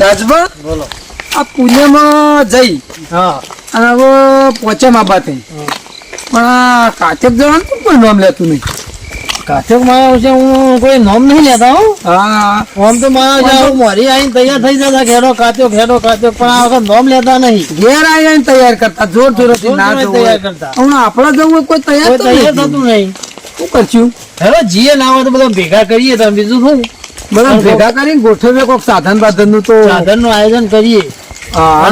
રાજભા? બોલો. આ પુણ્યમાં જઈ. હા. અને હવે પહોંચ્યા મા બાતે પણ આ કાચક જવાનું કોણ કોઈ નામ લેતું નહીં? કાચક માયા છે હું કોઈ નામ નહીં લેતા હું. હા. આમ તો માયા છે હું મોરી આવીને તૈયાર થઈ જતા ખેડો કાચો ખેડો કાચો પણ આ વખત નામ લેતા નહીં. ઘેર આવીને તૈયાર કરતા જોર જોરથી ના તૈયાર કરતા. હું આપણા જવું કોઈ તૈયાર તો તૈયાર થતું નહીં. શું કરશું? હેલો જીએ ના હોય તો બધા ભેગા કરીએ તમે બીજું શું? બધા ભેગા કરીને ગોઠવીએ કોઈક સાધન બાધનનું તો. સાધનનું આયોજન કરીએ.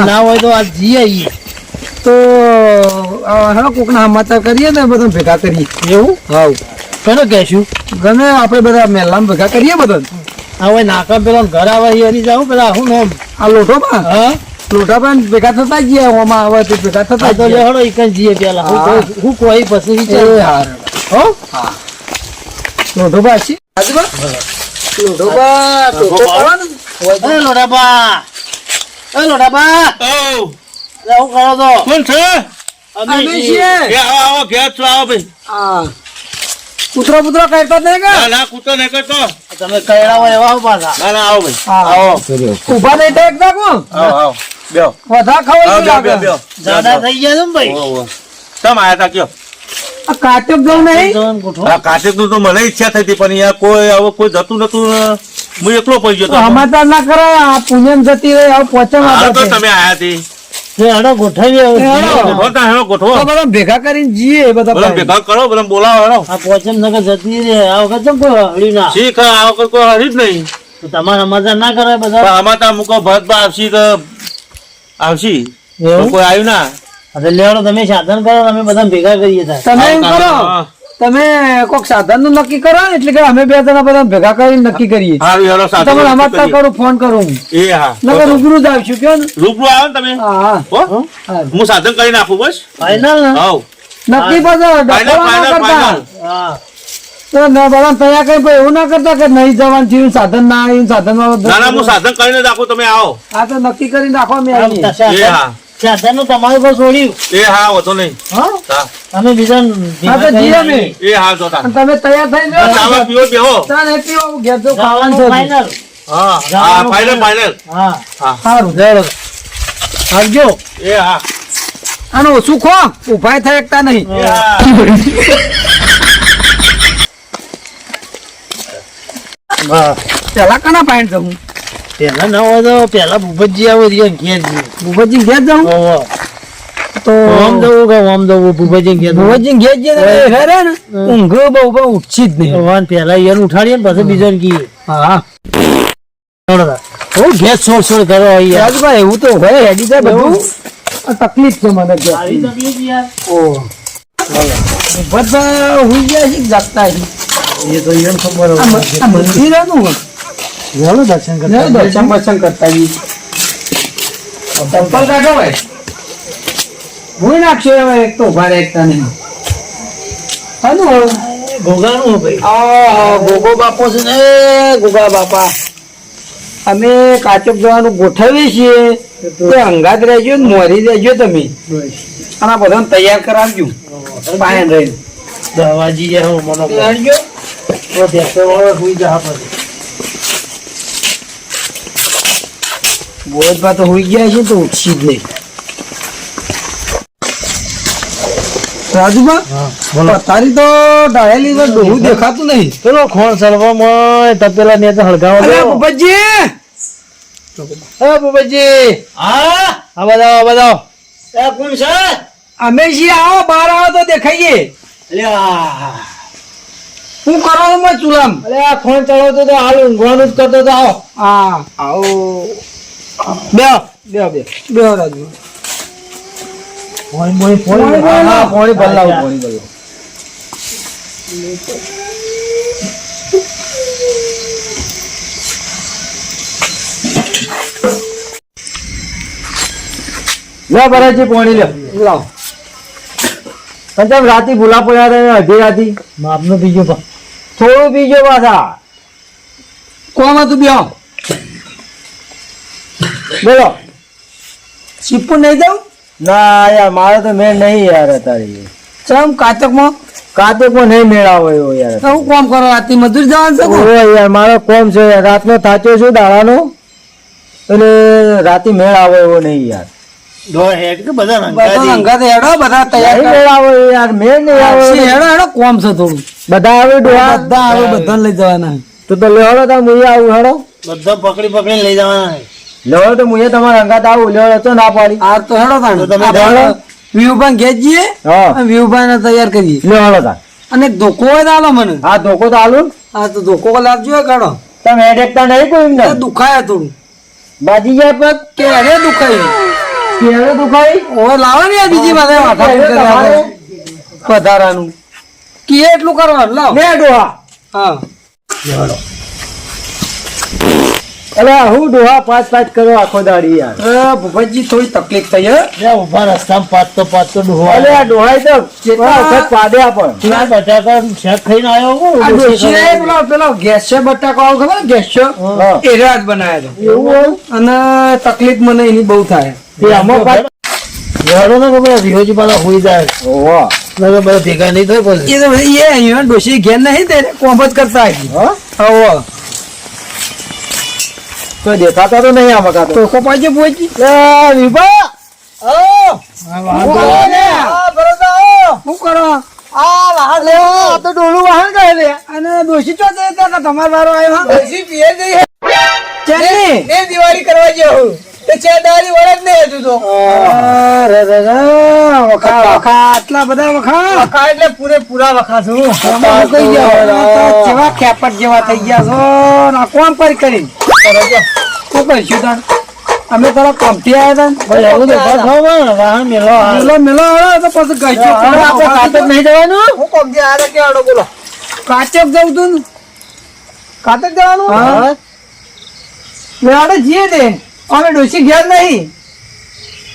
ના હોય તો આ જી આવીએ. તો હા કોક ના સમાચાર કરીએ ને બધા ભેગા કરીએ. એવું? હાવ કેનો કહેશું? ગમે આપણે બધા મેલામાં ભેગા કરીએ બધા હવે હોય નાકા પેલો ઘર આવે એ હરી જાવ પેલા હું નામ આ લોટો માં હા. લોટા પણ ભેગા થતા જ ગયા ઓમાં આવે તો ભેગા થતા જ તો. લેહડો ઈકન જીએ પેલા. હું કોઈ- હું કોઈ પછી વિચાર. હાર હો. લોટો પાછી આજુબા? ટોપો પાડવાનો? એ લોડાબા એ લોડાબા ઓ અરે હું કરો તો કોણ છે? અમે છીએ. એ આવો આવો ઘેર છો આવો ભાઈ. હા. કૂતરો પુતરો કરતા નહીં ના કે? ના કૂતો નહીં કરતો તમે કહેડા હોય એવા પાછા ના ના આવો ભાઈ. આવો. ઊભા નહીં તો એકદમ કોણ આવો આવો. બેહો. વધા ખવાય આવો ગયું જાડા થઈ ગયા ને ભાઈ. તમ આયા તા કયો? આ કાચક જવું નહીં? આ કાર્તિકનું તો મને ઈચ્છા થઈ હતી પણ અહીંયા કોઈ હવે કોઈ જતું નતું હું એકલો પડી ગયો તો. તો સમાચાર ના કરાય આ પુણ્યમ જતી રહી આ પોચે તો તમે આયા હતી તે હેડો ગોઠવીએ હવે. એ હેડો. ગોઠવો તા હેડો ગોઠવો. તો બધા ભેગા કરીને જઈએ બધા ભેગા કરો બધા બોલાવો હેડો. આ પોચમ નગર જતી રહે આ વખત કોઈ હળી ના? શીખ આ વખત કોઈ હરી જ નહીં. તમારે તમારા સમાચાર ના કરાય બધા? અમાતા તા મૂકો ભરત આવશી આવશી? કોઈ આવ્યું ના? તમે સાધન કરો અમે બધા ભેગા કરીએ તમે એમ કરો. તમે કોક સાધનનું નક્કી કરો એટલે કે અમે બે જણા બધા ભેગા કરીને નક્કી કરીએ તમે વાત કરું ફોન કરું એ હા. નકર રૂબરૂ જ આવશું કયો રૂબરૂ આવો તમે. હા હા. હું? સાધન કરી નાખું બસ? ફાઈનલ ને? નક્કી હા. તો ન બધા તૈયાર કરી એવું ના કરતા કે નહીં જવાનું થયું સાધન ના આવ્યું સાધન ના ના હું સાધન કરીને રાખું તમે આવો. આ તો નક્કી કરીને રાખો અમે આવીએ. હા. સાધન તમારું પર છોડ્યું. એ હા વધો નહીં. હા? હા. બીજા. એ હા તમે તૈયાર થઈ જાઓ. પીવો બેહો. ખાવાનું છે હા હા ફાઇનલ ફાઇનલ હા. હા. સારું આવજો. એ હા. આનો ઓછું ખો? ઊભા થઈ એકતા નહીં. પેલા કના પાણી જવું? પેલા ના હોય તો પેલા ભૂપતજી આવે ઘેર ભૂપતજી ઘેર જવું તો ઓમ જવું કે ઓમ જવું? ભૂપતજી ઘેર ભૂપતજી ઘેર. ને ઊંઘ બહુ બહુ ઉઠી જ નહીં. ભગવાન પેલા યાર ઉઠાડીએ ને પછી હા. હું ગેસ છોડ છોડ કરો રાજભાઈ એવું તો હોય હેડી જાય બધું. તકલીફ છે મને તકલીફ યાર. ઓ. બધા હુઈ ગયા છે જાગતા એ તો ખબર મંદિર ચાલો દર્શન કરતા દર્શન દર્શન કરતા ચંપલ કાઢો ભાઈ ભૂઈ નાખશો હવે એક તો ઊભા રહે એકતા નહીં હાનું ભોગાનું ભાઈ. આ ગોગો બાપો છે ને. ગોગા બાપા. અમે કાચક જવાનું ગોઠવીએ છીએ. તે અંગાત રહેજો ને મોરી રહેજો તમે. અને આ બધાને તૈયાર કરાવજો. પાયણ રહી દવાજી યાર મનો રહેજો તો દેખતો વાળો જા પછી બોધમાં તો હોઈ ગયા છે તો ઉઠશી જ નહીં. રાજુબા તારી તો ડાળેલી ડોહું દેખાતું નહીં. પેલો ખોણ સલવામાં તપેલા ને તો હળગાવો અરે દો. ભૂપતજી! એ ભૂપતજી! હા? આ બતાવો બતાવો એ કોણ છે? અમે છીએ આવો બહાર આવો તો દેખાઈએ. અલ્યા. હું કરવાનું મેં ચૂલામ? અલ્યા આ ખોણ ચડાવતો તો હાલ ઊંઘવાનું જ કરતો તો આવો. હા. આવો. બે બે બે. બે રાજુ. પોણી પોણી પોણી હા, પોણી બદલાવો પોણી બદલાવો લે ભરાજી પોણી લે. લાવો. પંચામ રાતી ભૂલા પડ્યા રે અઢી રાતી? માપનો બીજો પા થોડું બીજો પાછા. કોમાં તું બેહો બોલો. ચીપુ નહીં દઉં? ના યાર મારે તો મેળ નહીં યાર તારી ચમ કાતકમાં કાતકમાં નહીં મેળાવો એવો યાર. તો હું કોમ કરો? રાતની મજૂર જવાનું છે ઓ યાર મારો કોમ છે યાર. રાતનો થાચ્યો છું દાડાનો. એટલે રાતે મેળ આવે એવો નહીં યાર. બધા હેડો બધા તૈયાર મેળ આવે યાર મેળ નહીં હેડો હેડો કોમ છે થોડું. બધા આવે ડોહા? બધા લઈ જવાના તો તો લેવડો તો મુએ હેડો બધા પકડી પકડી લઈ જવાના લેવડો તો મુએ તમારા અંગાત આવું લેવડો તો ના પાડી. આ તો હેડો તાણ. તમે. વિવુભાઈ ઘેર જઈએ હા. તૈયાર કરીએ. લેવડો તાણ. અને ધોકો હોય તો આલો મને. હા ધોકો તો આલો. હા તો ધોકો લાવજો કાઢો. તમે હેડ એકતા નહીં કોઈ એમને દુખાય થોડું. બાજી જાય પગ કે અરે દુખાય. કેરે દુખાય? ઓય લાવો ને આ બીજી વાત પધારાનું વધારાનું. કે એટલું કરવાનું? લાવ. લે ડોહા. હા. અલે હું ડોહા પાંચ પાંચ કરો આખો દાડી યાર. ભૂપતજી થોડી તકલીફ થઈ હે? ઊભા રસ્તામાં પાંચ તો ડોહો અરે આ ડોહાઈ તો કેટલા વખત પાડ્યા પણ. ત્યાં બટાકા શેક ખાઈને આવ્યો હું આ ડોશી ડોશી એ પેલો પેલો ગેસ છે બટાકો આવો ખબર ગેસ છે? એ રાત બનાવ્યા એવું હોય? અને તકલીફ મને એની બહુ થાય. એ આમાં હેડો ને બધા વિહોજી પાછા હોઈ જાય. ઓહો. બધા ભેગા નહીં થાય પછી. એ તો એ અહીંયા ડોશી ઘેર નહીં તે કોમ્પ જ કરતા હશે હા? કોઈ દેખાતા તો નહીં આમાં કાતો તો. તો કપાઈ પહોંચી લે, વિભા! શું કરો? આ વાહન લેવા, આ તો ડોલું વાહન કહે લે. અને ડોશી તો હતા કે તમારો વારો આવ્યો ડોશી પીએ જઈ ચેન્ની એ દિવાળી કરવા જેવું તે ચેદારી વળત નહીં હજુ તો. અરે રે, વખા આટલા બધા વખા વખા એટલે પૂરેપૂરા વખા છું તમે ગયા જેવા ખેપટ જેવા થઈ ગયા છો. ને આ કોમ કરી? કરી શું કરીશું તાણ અમે તારા કોમથી આવ્યા હતા મેલો મેલો તો પછી હવે નહીં જવાનું? હું કોમથી આવ્યા કે આડો બોલો. કાચક જવું તું ને. કાચક જવાનું? મેં આડે જઈએ તે. અમે ડોસી ગયા નહીં.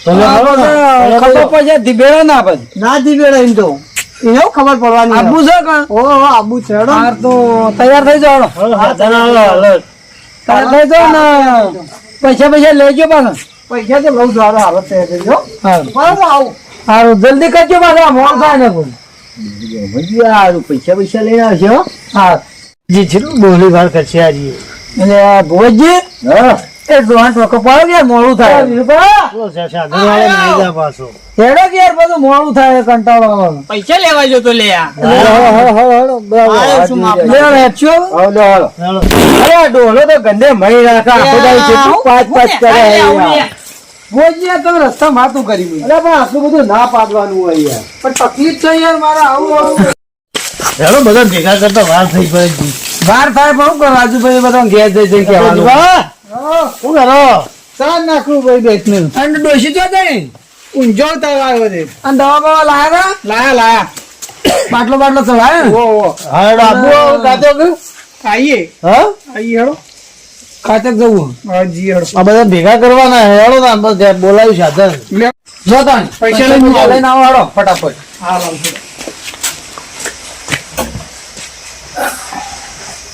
ખબર પડશે ધીબેડા ના પછી ના દીવેડા એમ તો. એવું ખબર પડવાની આબુ છે કાં? ઓ હો આબુ છે હાર તો તૈયાર થઈ જાવ. તૈયાર થઈ જાવ ને. પૈસા પૈસા લેજો પાછા. પૈસા તો લઉં છું હાલો હાલો તૈયાર થઈ જાઓ. બરાબર આવું. હારું જલ્દી કરજો પાછા મોડ થાય ને કોઈ. સારું પૈસા પૈસા લઈને આવશે હો. હા જી છે બોલી વાર કરશે આજે. એટલે આ ભુવતજી હા. એ પાડો યાર મોડું થાય હેડો યાર બધું મોડું થાય કંટાળો પૈસા લેવા જો તો લે. અરે ડોલો તો ગંદે મહી રાખા આખો પાંચ પાંચ કરે યાર. ભુવતજી રસ્તા માતું કરી મેં. અરે પણ આટલું બધું ના પાડવાનું હોય યાર પણ તકલીફ છે યાર મારા આવું આવું હેડો, બધા ભેગા કરતા વાર થઈ પડે વાર થાય પણ રાજુભાઈ બધા ઘેર જઈ જઈ કહેવાનું! શું કરો ચા નાખું ભાઈ બેસ ને અને ડોસી તો જઈ ઊંઝો તાવ આવ્યો છે. અને દવા બવા લાયા લાયા લાયા. બાટલો બાટલો ચડાય ઓ ઓ હા, ડાબુ કાતો કે? આઈએ હા? આઈએ હેડો. કાચક જવું. હાજી હેડો. આ બધા ભેગા કરવાના હેડો ના બસ બોલાવી સાધન જો તાન પૈસા લઈને આવો. હેડો ફટાફટ. હા લાવજો.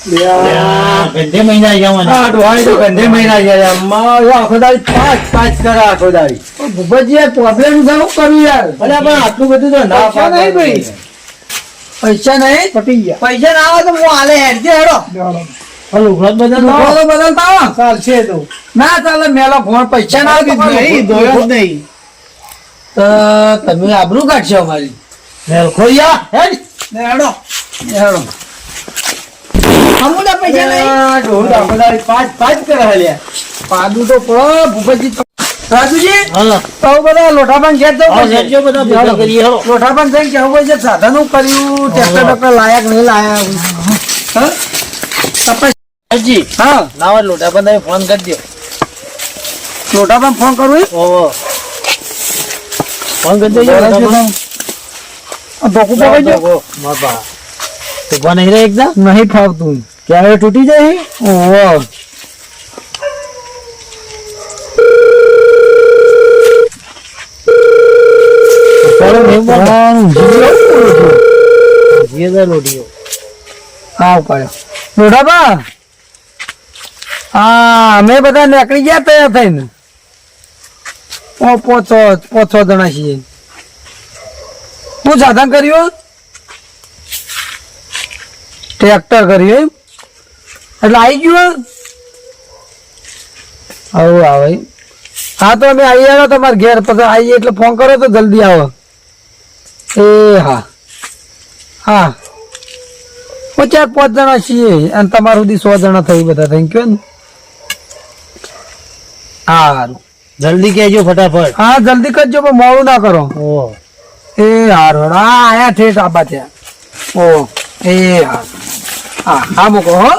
ગંધે મહિના જવાના તો મહિના. આખો દાડી પાંચ પાંચ કરે આખો દાડી. ભૂપતજી યાર પ્રોબ્લેમ શું કરું યાર? અરે પણ આટલું બધું તો ના પૈસા નહીં ભાઈ. પૈસા નહીં? પટી ગયા. પૈસા ના આવે તો હું હાલે હેડજે હેડો. ના ચાલે મેલો ફોન પૈસા ના નહીં જ નહીં. તો તમે આબરૂ કાઢશો અમારી. હેડો. હેડો. અમુના પૈસા નહીં? તો આખો દાડી પાંચ પાંચ કરે હાલ્યા પાદું તો પડો ભૂપતજી રાજુજી તો બધા લોઠાબાન ઘેર હા, બધા ભેગા કરીએ, હેડો. લોઠાબાન જઈને કેવું પડશે સાધનો કર્યું ટ્રેક્ટર બેક્ટર લાયક નહીં લાયા? હા? તપાસ- હાજી, હા. નાવા લોટા પણ તમે ફોન કરજો. લોઠાબાન ફોન કરું ઓહો. ફોન કરજો દેજો ધોકું પકડજો. ઓહો, ઊભા નહીં રહે એકદમ નહીં ફાવતું. ક્યારે તૂટી જાય ઓહો. અમે બધા નીકળી ગયા તૈયાર થઈને. ઓ પોચો પોચો જણા છીએ શું સાધન કર્યું? ટ્રેક્ટર કરીએ એટલે આવી ગયું આવું આવે હા તો અમે આવી આવ્યો તમારે ઘેર. પછી આવીએ એટલે ફોન કરો તો જલ્દી આવો. એ હા. હા. હું ચાર પાંચ જણા છીએ અને તમારું સુધી સો જણા થઈ બધા. થેન્ક યુ ને સારું. જલ્દી કહેજો ફટાફટ. હા જલ્દી કરજો પણ મોડું ના કરો. એ હારો. હા આયા ઠેઠ આબા ત્યાં. ઓ એ હા. હા હા મૂકો હો.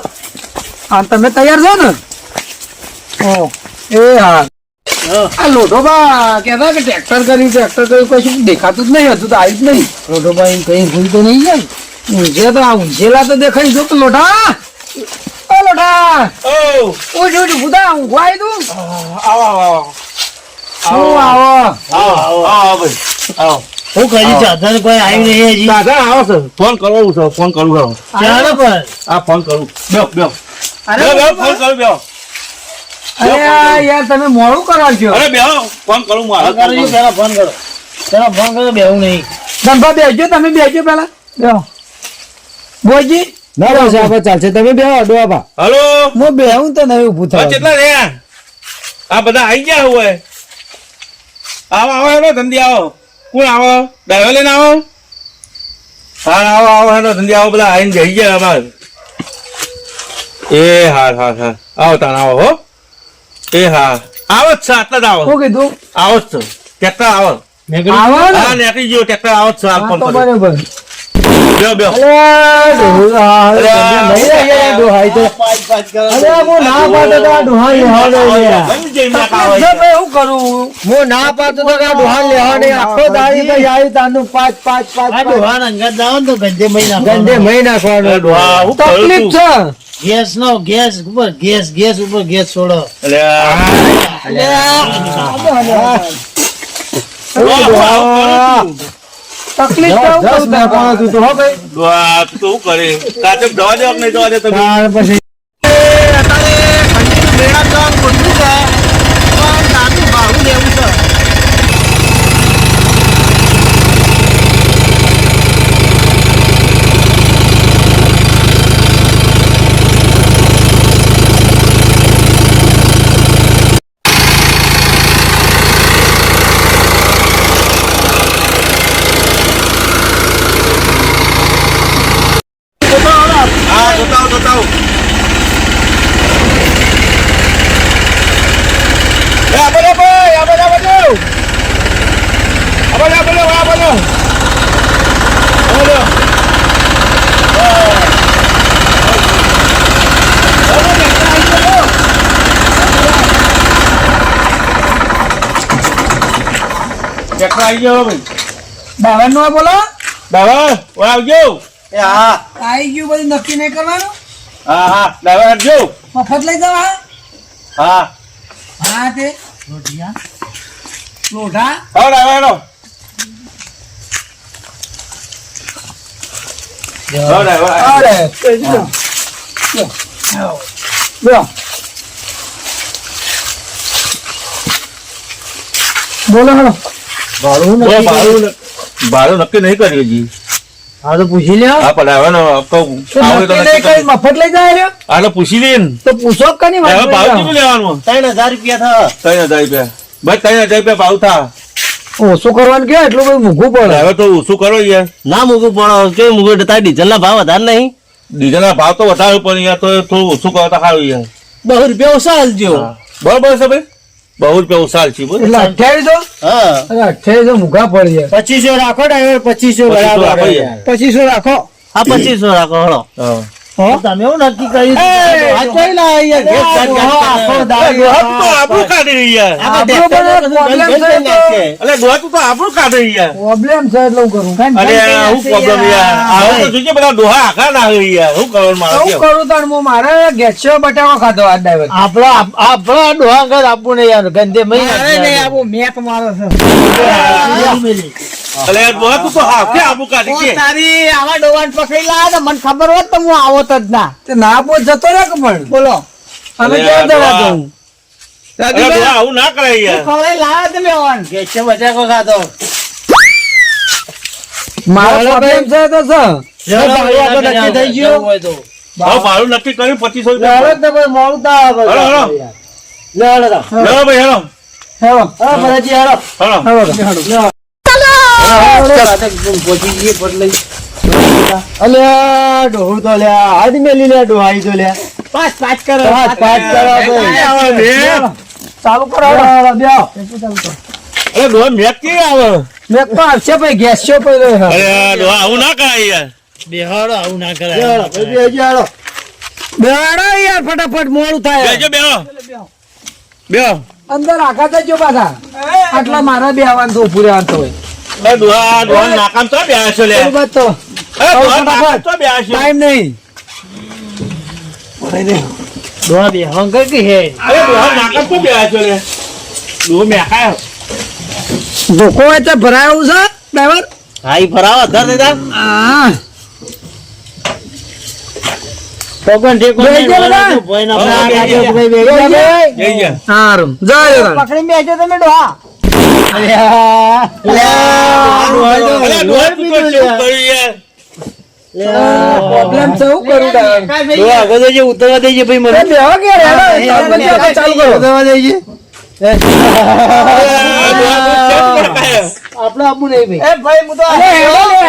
હા તમે તૈયાર છો ને? ઓ એ હા. આ લોઢોબા કેતા કહેતા કે ટ્રેક્ટર કર્યું ટ્રેક્ટર કર્યું કશું દેખાતું જ નહીં હતું તો આવ્યું જ નહીં. રોટોભાઈ કઈ ભૂલ તો નહીં જાય. ઊંઝે તો આ ઊંઝેલા તો દેખાઈ જો તો લોઢા. ઓ લોઢા. ઓ. ઉઠ ઉઠ ભૂતા ઊંઘવા આવી તું. આવો આવો આવો. આવો? આવો આવો ભાઈ આવો. હું કરી ચાદર કોઈ આવી નહીં હજી. દાદા આવો સર ફોન કરવો છો ફોન કરું કરો ચાલો પણ. આ ફોન કરું. બેહો બેહો. અરે બેહો, બેહો, ફોન કરું બેહો. અરે યાર તમે મોડું કરાવજો. અરે બેહો ફોન કરું મારા ફોન કરજો કરું. પેલા ફોન કરો. પેલા ફોન કરો બેવું નહીં. ધંભા બેસજો તમે બેસજો પેલા. બેહો. બોજી ના બસ આપણે ચાલશે. તમે બેહો અડો આપા હલો? હું બેહું તો નહીં ઊભું થવા કેટલા રહ્યા? આ બધા આવી ગયા હોય. આવો આવો હેલો ધંધી આવો. કોણ આવો? ડ્રાઈવર લઈને આવો. હાલ આવો આવો હેલો સંધ્યા આવો બધા આવીને જઈ ગયા અમારે. એ હા હા હા આવો તાણ આવો હો. એ હા આવો જ છે આટલા જ આવો. શું કીધું? આવો જ છે. ટ્રેક્ટર આવો. આવો હા નેકળી ગયો ટ્રેક્ટર આવો જ છે હાલ ફોન તકલીફ છે. છું? છે ગેસ નો ગેસ ઉપર ગેસ ગેસ ઉપર ગેસ છોડો. અલે આ- ડોહા, તકલીફ છે, કરું તું હો ભાઈ. તું શું કરે? કાચે જવા દે કે નહીં જવા દે તમે પછી હા જોતા આવો, જોતા આવો. એ આ બાજુ, ભાઈ, આ બાજુ, આ બાજુ. આ બાજુ, આ બાજુ, આ બાજુ. આ બાજુ. ટ્રેક્ટર આવી ગયો ભાઈ નું બોલો. ડ્રાઈવર એ હા. આવી ગયું બધું નક્કી નહીં કરવાનું? હા હા ડ્રાઈવર આવજો મફત લઈ જવા? હા. હા તે. રોટિયા લોઢા. અરે. બોલો હેલો. ભાડું ભાડું ભાડું નક્કી નહીં કર્યું હા તો પૂછી હા પણ હવે. મફત લઈ જાય હા પૂછી લે તો પૂછો કની હવે ભાવ કેટલું લેવાનું? ત્રણ હજાર રૂપિયા થાય ત્રણ હજાર રૂપિયા. બસ ત્રણ હજાર રૂપિયા ભાવ થા. ઓછું કરવાનું કે એટલું બધું પડે. હવે તો ઓછું કરો યાર. ના મૂકવું પણ કેવું મૂકવું? તારી ડીઝલ ના ભાવ વધારે નહીં. ડીઝલના ભાવ તો વધારે પણ યાર તો થોડું ઓછું કરો તો સારું યાર. બહુ રૂપિયા ઓછા હાલજો. બરોબર છે ભાઈ? બહુ રૂપિયા ઉસાલ છે બોલ એટલે અઠ્યાવીસો? હા. અઠ્યાવીસો મૂઘા પડી જાય પચીસો રાખો ડ્રાઈવર પચીસો પચીસો બરાબર પચીસો રાખો. આ પચીસો રાખો હળો. હા. તમે એવું નક્કી કર્યું ડોહા, પ્રોબ્લેમ છે એટલે હું કરું. અરે હું પ્રોબ્લેમ યાર? તો બધા આખા ના યાર હું કરવાનું મારે હું કરું તાણ હું મારે ગેસો બટાકો ખાધો આ ડ્રાઈવર આપણો આપણો ડોહા ઘર આપવું ને યાર. ગંદે મહી મેપ મારો છે. અલે ડોહા, તું તો હાથે આબુ કાઢી કે. તારી આવા ડોવાન પકડી લા તો મને ખબર હોત તો હું આવત જ ના. તે ના પોત જતો રે કે પણ? બોલો. અમે અરે ક્યાં દઉં? અરે ડોહા, આવું ના કરાય યાર. ખવડાવી લાવ્યા તમે ઓન. ગેસ બચાકો ખાધો મારો છે તો નક્કી થઈ ગયું. હોય તો. નક્કી કર્યું પચીસો રૂપિયા મોડું તો હળો, હળો. લે હાલો તો. ભાઈ હેલો. હેલો. હા ભલાજી હાલો. હેલો. પહોંચી જઈએ પટલે અલ્યા ડોહું તો લ્યા હાથ મેલી લ્યા ડોહાઈ તો લ્યા પાંચ પાંચ કરો પાંચ પાંચ કરો. ભાઈ. આવે બે ચાલુ કરો અરે ડોહા મેક કે આવે? મેં તો આવશે ભાઈ ગેસ છો અરે આવું ના કરાય યાર. બેહાડો આવું ના કરાય. બેહાડો યાર ફટાફટ મોડું થાય. બેજો બેહો. બેહો. અંદર આખા જો પાછા. આટલા મારા બે આવવાનું તો ઉભું રહેવાનું તો હોય. નાકામ તો બે લે. એ વાત તો અરે ડોહા નાકામ તો બે આશો ટાઈમ નહીં ડોહા બેહવા કઈ કે હે? અરે ડોહા નાકામ તો બે આશો લે. ડોહો મેકાય ધોકો હોય તો ભરાયું છે ડ્રાઈવર? હા ઈ ભરાવા ધર દેતા હા. પગન ઠેકો નહીં, જા વળાતું બધા. ભોય ના હા, ભરાય. બેહી જા. ભાઈ બેહજો, ભાઈ. જઈ ગયા. જય પકડી બેહજો તમે ડોહા. ઉતરવા દેજે ભાઈ મને એ બેહો કે હેડો, ચાલુ કરો, ઉતરવા દેજે. અરે ડોહા તું કેમ ભડકાયો? આપણે આપવું નહીં ભાઈ ભાઈ હું તો અરે હેડો ને.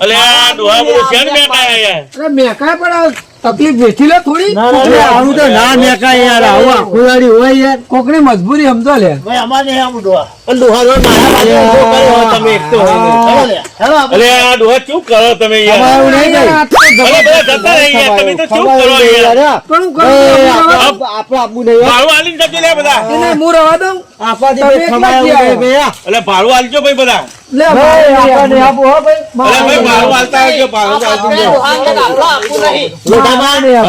અલે આ ડોહા બધું શેર મેકાયા અરે મેકાય પણ તકલીફ વેઠી લે થોડી આવું તો ના મેકાય યાર આવું આખું હોય યાર કોકની મજબૂરી સમજો લે ભાઈ અમારે નહીં આવું ડોહા ડોહા મારા તમે તો આ ડોહા શું કરો તમે યાર. યાર, તો તમે તો શું કરો યાર. પણ કરું? આપ- નહીં. ભાડું લે બધા. એને હું રવા દઉં. આપવાથી તમે ખમાય જ એવું નહીં આવો. ભાઈ, હા. અલે ભાડું આલજો ભાઈ બધા. લે ભાઈ, આપણને આપવું હો ભાઈ. ભાઈ ભાડું આલતા આવજો ભાડું તો નહીં આપવું.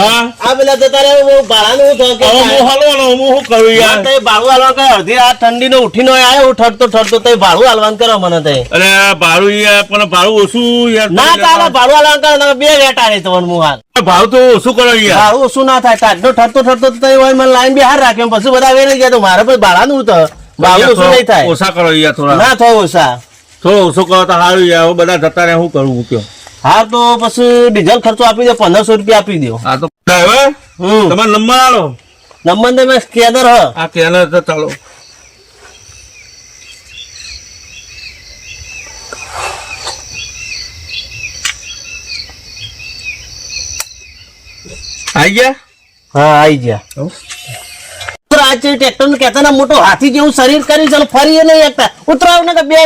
હા? આ પેલા રહ્યા, હું ભાડાનું હું હું હાલવાનો હું શું કરું યાર, ભાડું આલવા કઈ અડધી રાત ઠંડીનો ઉઠીને આયો. હું ઠરતો ઠરતો તઈ ભાડું આલવાનું કરો મને તઈ. અરે ભાડું યાર પણ ભાડું ઓછું યાર. ના ભાડું આલવાનું કરો બે વેટા રે તમને હું હાલ. ભાડું તો ઓછું કરો યાર. ભાડું ઓછું ના થાય ટાઢો ઠરતો ઠરતો તઈ હોય મને લાઈન બી હાર રાખ્યો પછી બધા વેરી ગયા તો મારે પછી ભાડાનું તો ભાડું ઓછું નહીં થાય. ઓછા કરો યાર થોડા. ના થાય ઓછા. થોડો ઓછો કરો તો સારું યાર બધા જતા રહે શું કરવું કયો. હા તો પછી ડીઝલ ખર્ચો આપી દો પંદરસો રૂપિયા આપી દો. હા. તો તમારો નંબર આલો. નંબર તો મેં સ્કેનર હ. આ કેનર તો ચાલો. આઈ ગયા? હા આઈ ગયા. આજે ટ્રેક્ટરનું કેતા મોટો હાથી જેવું શરીર કરી ચાલો ફરી નહીં એકતા ઉતરાવ ને કે બે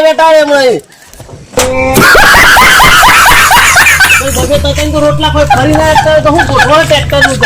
તકન તો રોટલા કોઈ ફરી ના એકતા હોય તો હું ગોઠવા ટ્રેક્ટરનું